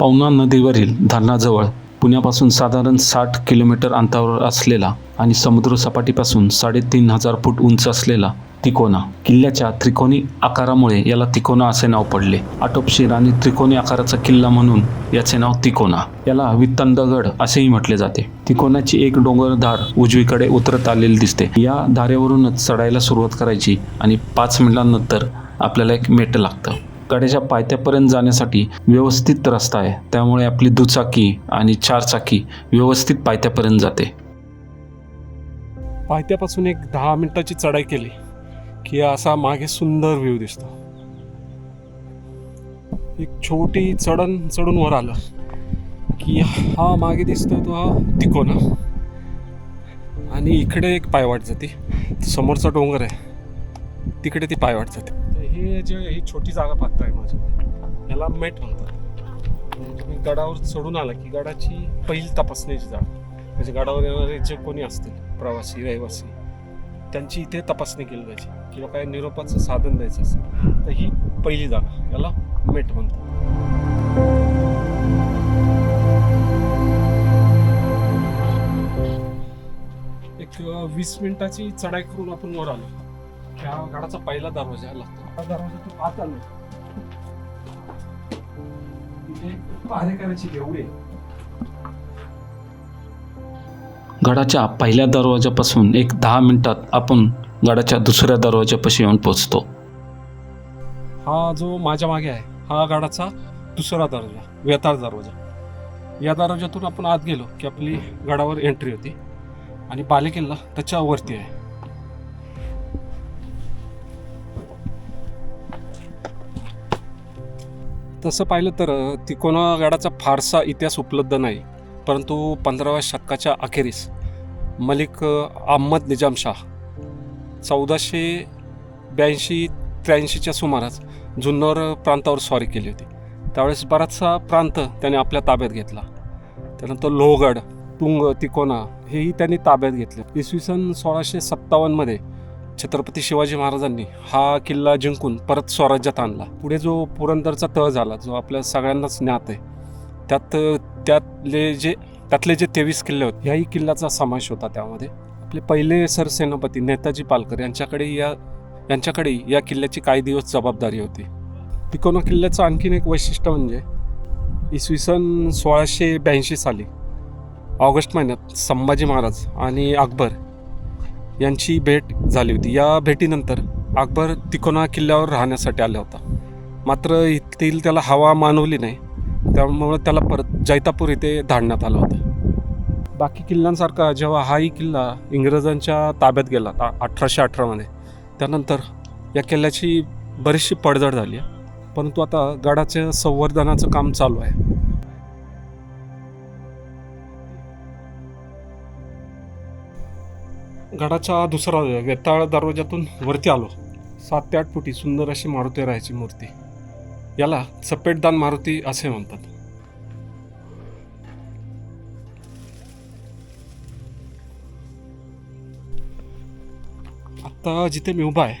पवना नदीवरील धरणाजवळ पुण्यापासून साधारण साठ किलोमीटर अंतरावर असलेला आणि समुद्र सपाटीपासून साडेतीन हजार फूट उंच असलेला तिकोना. किल्ल्याच्या त्रिकोणी आकारामुळे याला तिकोना असे नाव पडले. आटोपशीर आणि त्रिकोणी आकाराचा किल्ला म्हणून याचे नाव तिकोना. याला वित्तंदगड असेही म्हटले जाते. तिकोनाची एक डोंगरधार उजवीकडे उतरत आलेली दिसते. या धारेवरूनच चढायला सुरुवात करायची आणि पाच मिनिटांनंतर आपल्याला एक मेट लागतं. कडेच्या पायथ्यापर्यंत जाण्यासाठी व्यवस्थित रस्ता आहे. त्यामुळे आपली दुचाकी आणि चारचाकी व्यवस्थित पायथ्यापर्यंत जाते. पायथ्यापासून एक दहा मिनिटाची चढाई केली की असा मागे सुंदर व्ह्यू दिसतो. एक छोटी चढण चढून वर आलं की हा मागे दिसतो तो हा तिकोना. आणि इकडे एक पायवाट जाते. समोरचा डोंगर आहे. तिकडे ती पायवाट जाते. हे जे ही छोटी जागा पाहताय माझ्या याला मेट म्हणतात. मी तुम्ही गडावर चढून आला की गडाची पहिली तपासण्याची जागा म्हणजे गडावर येणारे जे कोणी असतील प्रवासी रहिवासी त्यांची इथे तपासणी केली जायची किंवा काही निरोपाचं साधन द्यायचं असेल तर ही पहिली जागा याला मेट म्हणतात. एक वीस मिनिटाची चढाई करून आपण वर आलो. त्या गडाचा पहिला दरवाजा लागतो. तू आत आलो. तिथे पहारेकऱ्याची देवळी आहे. गडाच्या पहिल्या दरवाजापासून एक दहा मिनिटात आपण गडाच्या दुसऱ्या दरवाजापाशी येऊन पोहोचतो. हा जो माझ्या मागे आहे हा गडाचा दुसरा दरवाजा वेताळ दरवाजा. या दरवाजातून आपण आत गेलो की आपली गडावर एंट्री होती. आणि बालेकिल्ला त्याच्या वरती आहे. तसं पाहिलं तर तिकोना गडाचा फारसा इतिहास उपलब्ध नाही. परंतु पंधराव्या शतकाच्या अखेरीस मलिक अहमद निजामशाह चौदाशे ब्याऐंशी त्र्याऐंशीच्या सुमारास जुन्नर प्रांतावर स्वारी केली होती. त्यावेळेस बराचसा प्रांत त्याने आपल्या ताब्यात घेतला. त्यानंतर लोहगड तुंग तिकोना हेही त्यांनी ताब्यात घेतले. इसवी सन सोळाशे सत्तावन्नमध्ये छत्रपती शिवाजी महाराजांनी हा किल्ला जिंकून परत स्वराज्यात आणला. पुढे जो पुरंदरचा तह झाला जो आपल्या सगळ्यांनाच ज्ञात आहे त्यात त्यातले जे त्यातले जे तेवीस किल्ले होते ह्याही किल्ल्याचा समावेश होता त्यामध्ये. आपले पहिले सरसेनापती नेताजी पालकर यांच्याकडे या यांच्याकडे या किल्ल्याची काही दिवस जबाबदारी होती. तिकोना किल्ल्याचं आणखीन एक वैशिष्ट्य म्हणजे इसवी सन सोळाशे ब्याऐंशी साली ऑगस्ट महिन्यात संभाजी महाराज आणि अकबर यांची भेट झाली होती. या भेटीनंतर अकबर तिकोना किल्ल्यावर राहण्यासाठी आला होता. मात्र येथील त्याला हवा मानवली नाही. त्यामुळं त्याला परत जैतापूर इथे धाडण्यात आलं होतं. बाकी किल्ल्यांसारखा जेव्हा हाही किल्ला इंग्रजांच्या ताब्यात गेला अठराशे अठरामध्ये त्यानंतर या किल्ल्याची बरीचशी पडझड झाली आहे. परंतु आता गडाचं संवर्धनाचं काम चालू आहे. गडाचा दुसरा वेताळ दरवाजातून वरती आलो. सात ते आठ फुटी सुंदर अशी मारुती राहायची मूर्ती. याला चपेटदान मारुती असे म्हणतात. आत्ता जिथे मी उभा आहे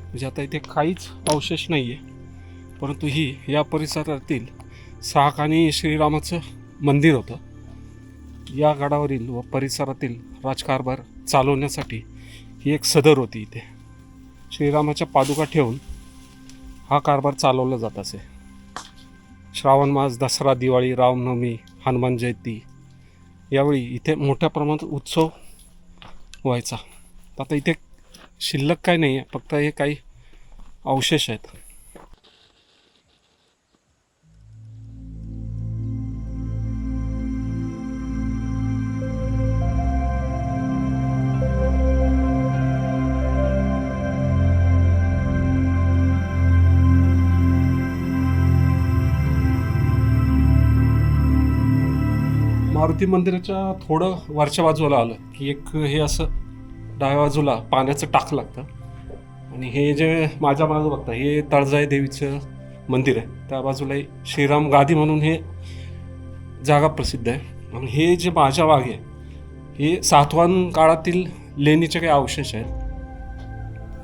म्हणजे आता इथे काहीच अवशेष नाही आहे परंतु ही या परिसरातील साहकानी श्रीरामाचं मंदिर होतं. या गडावरील व परिसरातील राजकारभार चालवण्यासाठी ही एक सदर होती इथे. श्रीरामाच्या पादुका ठेवून हा कारभार चालवला जात असे. श्रावण मास दसरा दिवाळी रामनवमी हनुमान जयंती यावेळी इथे मोठ्या प्रमाणात उत्सव व्हायचा. आता इथे शिल्लक काय नाही आहे फक्त हे काही अवशेष आहेत. मारुती मंदिराच्या थोडं वरच्या बाजूला आलं की एक हे असं डाव्या बाजूला पाण्याचं टाक लागतं. आणि हे जे माझ्या मागं बघता हे तळजाई देवीचं मंदिर आहे. त्या बाजूला श्रीराम गादी म्हणून हे जागा प्रसिद्ध आहे. आणि हे जे माझ्या मागे आहे, हे सातवान काळातील लेणीचे काही अवशेष आहेत.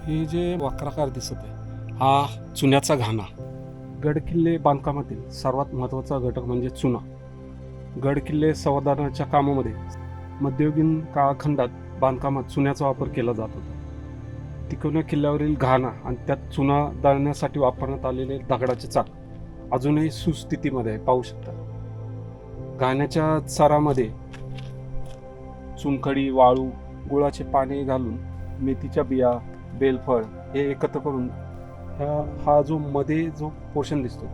हे जे वक्राकार दिसत आहे हा चुन्याचा घाणा. गडकिल्ले बांधकामातील सर्वात महत्त्वाचा घटक म्हणजे चुना. गडकिल्ले संवर्धनाच्या कामामध्ये मध्ययुगीन काळखंडात बांधकामात चुन्याचा वापर केला जात होता. तिकोना किल्ल्यावरील घाणा आणि त्यात चुना दळण्यासाठी वापरण्यात आलेले दगडाचे चाक अजूनही सुस्थितीमध्ये पाहू शकतात घाण्याच्या चारामध्ये चुनखडी वाळू गुळाचे पाणी घालून मेथीच्या बिया बेलफळ हे एकत्र करून ह्या हा जो मध्ये जो पोर्शन दिसतो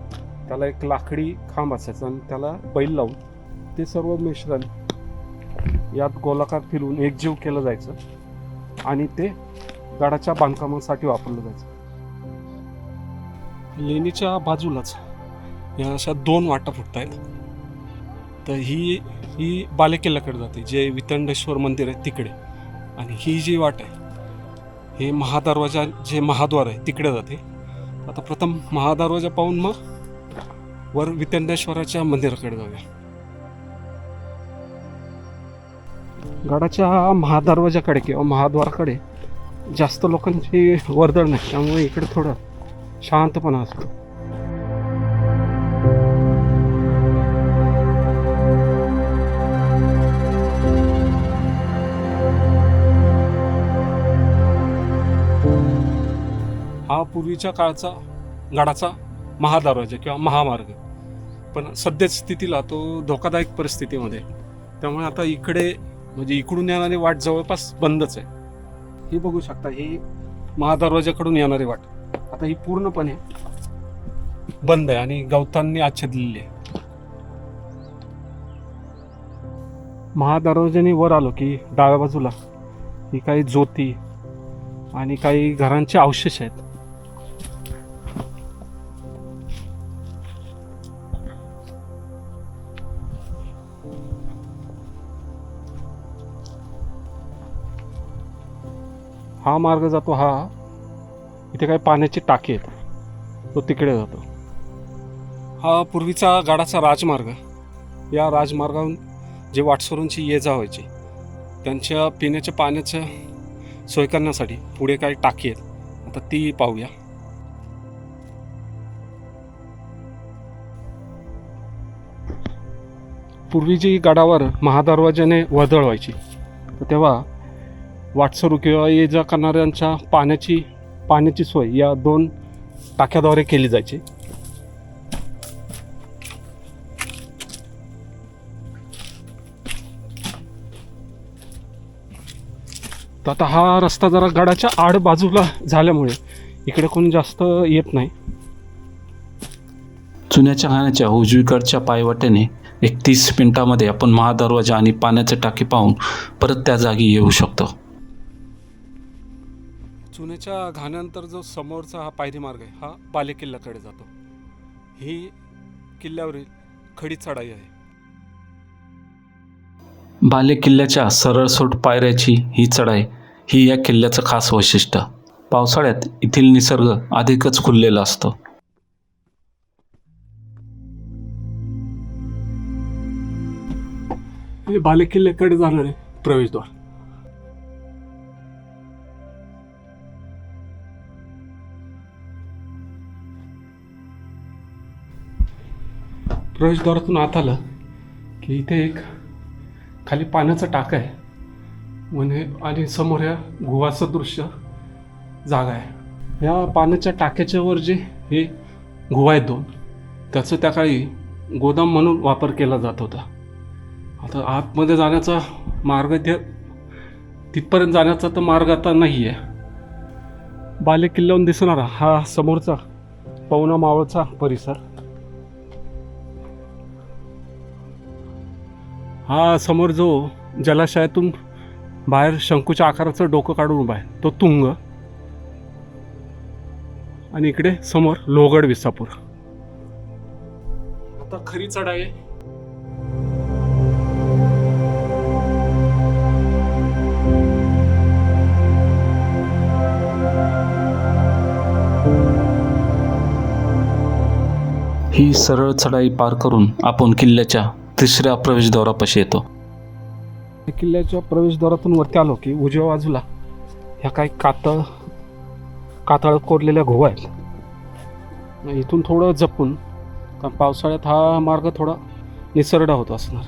त्याला एक लाकडी खांब असायचा आणि त्याला बैल लावून ते सर्व मिश्रण यात गोलाकार फिरवून एकजीव केलं जायचं आणि ते गडाच्या बांधकामासाठी वापरलं जायचं. लेणीच्या बाजूलाच या अशा दोन वाटा फुटत आहेत. तर ही ही बालेकिल्ल्याकडे जाते जे वितंडेश्वर मंदिर आहे तिकडे. आणि ही जी वाट आहे हे महादरवाजा जे महाद्वार आहे तिकडे जाते. आता प्रथम महादरवाजा पाहून मग वर वितंडेश्वराच्या मंदिराकडे जाऊया. गडाच्या महादरवाजाकडे किंवा महाद्वाराकडे जास्त लोकांची वर्दळ नाही. त्यामुळे इकडे थोडं शांतपणा असतो. हा पूर्वीच्या काळचा गडाचा महादरवाजा किंवा महामार्ग. पण सध्या स्थितीला तो धोकादायक परिस्थितीमध्ये. त्यामुळे आता इकडे म्हणजे इकडून येणारी वाट जवळपास बंदच आहे. हे बघू शकता ही महादरवाजाकडून येणारी वाट. आता ही पूर्णपणे बंद आहे आणि गवतांनी आच्छादलेली आहे. महादरवाजाने वर आलो की डाव्या बाजूला ही काही ज्योती आणि काही घरांचे अवशेष आहेत. हा मार्ग जातो हा. इथे काही पाण्याची टाकी आहेत. तो तिकडे जातो. हा पूर्वीचा गाडाचा राजमार्ग. या राजमार्गावरून जे वाटसरूंची ये जा व्हायची त्यांच्या पिण्याच्या पाण्याचं सोय करण्यासाठी पुढे काही टाकी आहेत. आता ती पाहूया. पूर्वी जी गडावर महादरवाज्याने वदळ व्हायची तर तेव्हा वाटसरू किंवा ये जा करणाऱ्यांच्या पाण्याची पाण्याची सोय या दोन टाक्याद्वारे केली जायची. तर आता हा रस्ता जरा गडाच्या आड बाजूला झाल्यामुळे इकडे कोणी जास्त येत नाही. चुन्याच्या घाण्याच्या उजवीकडच्या पायवाटेने एकतीस मिनिटामध्ये आपण महादरवाजा आणि पाण्याचे टाकी पाहून परत त्या जागी येऊ शकतो. चुन्याच्या घाण्यानंतर जो समोरचा हा पायरी मार्ग आहे हा बालेकिल्ल्याकडे जातो. ही किल्ल्यावरील खडी चढाई आहे. बाले किल्ल्याच्या सरळसोट पायऱ्याची ही चढाई ही या किल्ल्याचं खास वैशिष्ट्य. पावसाळ्यात येथील निसर्ग अधिकच खुललेला असतो. हे बालेकिल्ल्याकडे जाणारे प्रवेशद्वार. प्रवेशद्वारातून आत आलं की इथे एक खाली पाण्याचं टाक आहे. म्हणे आणि समोर या गुहाचं दृश्य जागा आहे. या पाण्याच्या टाक्याच्या वर जे हे गुहा आहेत दोन त्याचं त्या काळी गोदाम म्हणून वापर केला जात होता. आता आतमध्ये जाण्याचा मार्ग त्या तिथपर्यंत जाण्याचा तर मार्ग आता नाही आहे बाले किल्ल्याहून दिसणारा हा समोरचा पवना मावळचा परिसर. हा समोर जो जलाशयातून बाहेर शंकूच्या आकाराचं डोकं काढून उभा आहे तो तुंग. आणि इकडे समोर लोहगड विसापूर. आता खरी चढाई आहे. ही सरळ चढाई पार करून आपण किल्ल्याच्या तिसऱ्या प्रवेशद्वारापाशी येतो. किल्ल्याच्या प्रवेशद्वारातून वरती आलो की उजव्या बाजूला ह्या काही कातळ कातळ कोरलेल्या घोवा आहेत. इथून थोडं जपून कारण पावसाळ्यात हा मार्ग थोडा निसरडा होत असणार.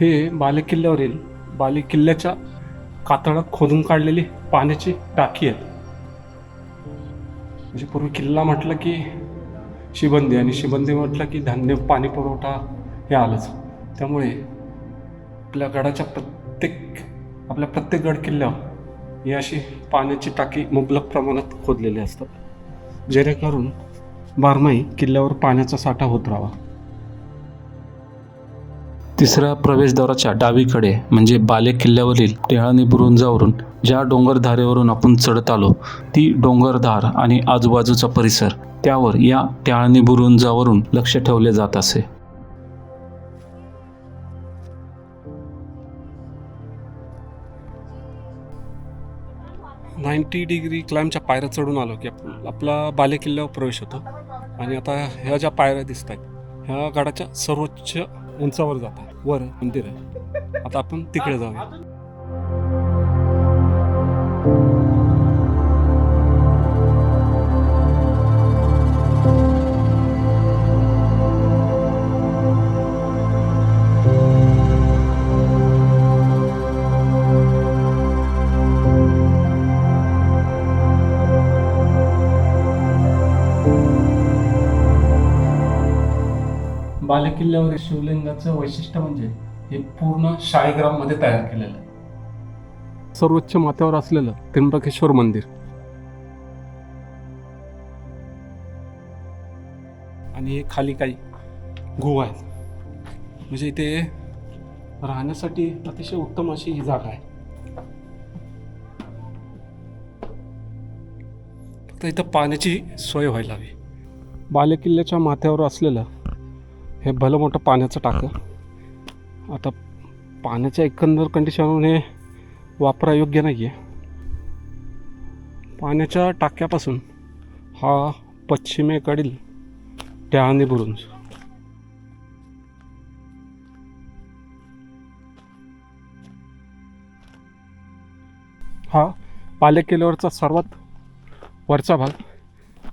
हे बालेकिल्ल्यावरील बालेकिल्ल्याच्या किल्ल्याच्या कातळात खोदून काढलेली पाण्याची टाकी आहेत. म्हणजे पूर्वी किल्ला म्हटलं की शिबंदी आणि शिबंदी म्हटलं की धान्य पाणी पुरवठा हे आलंच. त्यामुळे आपल्या गडाच्या प्रत्येक आपल्या प्रत्येक गड किल्ल्यावर ही अशी पाण्याची टाकी मुबलक प्रमाणात खोदलेली असतात. जेणेकरून बारमाही किल्ल्यावर पाण्याचा साठा होत राहावा. तिसऱ्या प्रवेशद्वाराच्या डावीकडे म्हणजे बाले किल्ल्यावरील टेहळणी बुरुंजावरून ज्या डोंगरधारेवरून आपण चढत आलो ती डोंगरधार आणि आजूबाजूचा परिसर त्यावर या टेहळणी बुरुंजावरून लक्ष ठेवले जात असे. नाईन्टी डिग्री क्लाइमच्या पायऱ्या चढून आलो की आपण आपला बाले किल्ल्यावर प्रवेश होतो. आणि आता ह्या ज्या पायऱ्या दिसत आहेत ह्या गडाच्या सर्वोच्च उंचावर जातात. वर मंदिर आहे. आता आपण तिकडे जाऊया. बालेकिल्ल्यावर शिवलिंगाचं वैशिष्ट्य म्हणजे हे पूर्ण शाळीग्राममध्ये तयार केलेलं आहे. सर्वोच्च माथ्यावर असलेलं त्र्यंबकेश्वर मंदिर. आणि हे खाली काही गुहा आहेत. म्हणजे इथे राहण्यासाठी अतिशय उत्तम अशी ही जागा आहे. फक्त इथं पाण्याची सोय व्हायला हवी. बालेकिल्ल्याच्या माथ्यावर असलेलं हे भलं मोठं पाण्याचं टाकं. आता पाण्याच्या एकंदर कंडिशनवरून हे वापरायोग्य नाही आहे पाण्याच्या टाक्यापासून हा पश्चिमेकडील डहाणी बुरुंज. हा पाले किल्ल्यावरचा सर्वात वरचा भाग.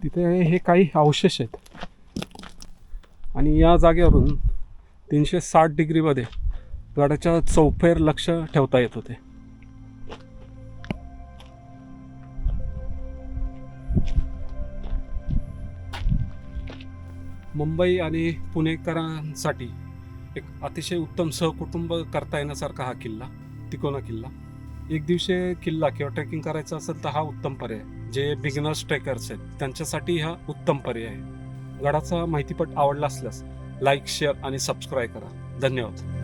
तिथे हे काही अवशेष आहेत. आणि या जागेवरून तीनशे साठ डिग्रीमध्ये गडाच्या चौफेर लक्ष ठेवता येत होते. मुंबई आणि पुणेकरांसाठी एक अतिशय उत्तम सहकुटुंब करता येण्यासारखा हा किल्ला तिकोना किल्ला. एक दिवशी किल्ला किंवा ट्रेकिंग करायचं असेल तर हा उत्तम पर्याय जे बिगिनर्स ट्रेकर्स आहेत त्यांच्यासाठी हा उत्तम पर्याय आहे. गडाचा माहितीपट आवडला असल्यास लाईक शेअर आणि सबस्क्राईब करा. धन्यवाद.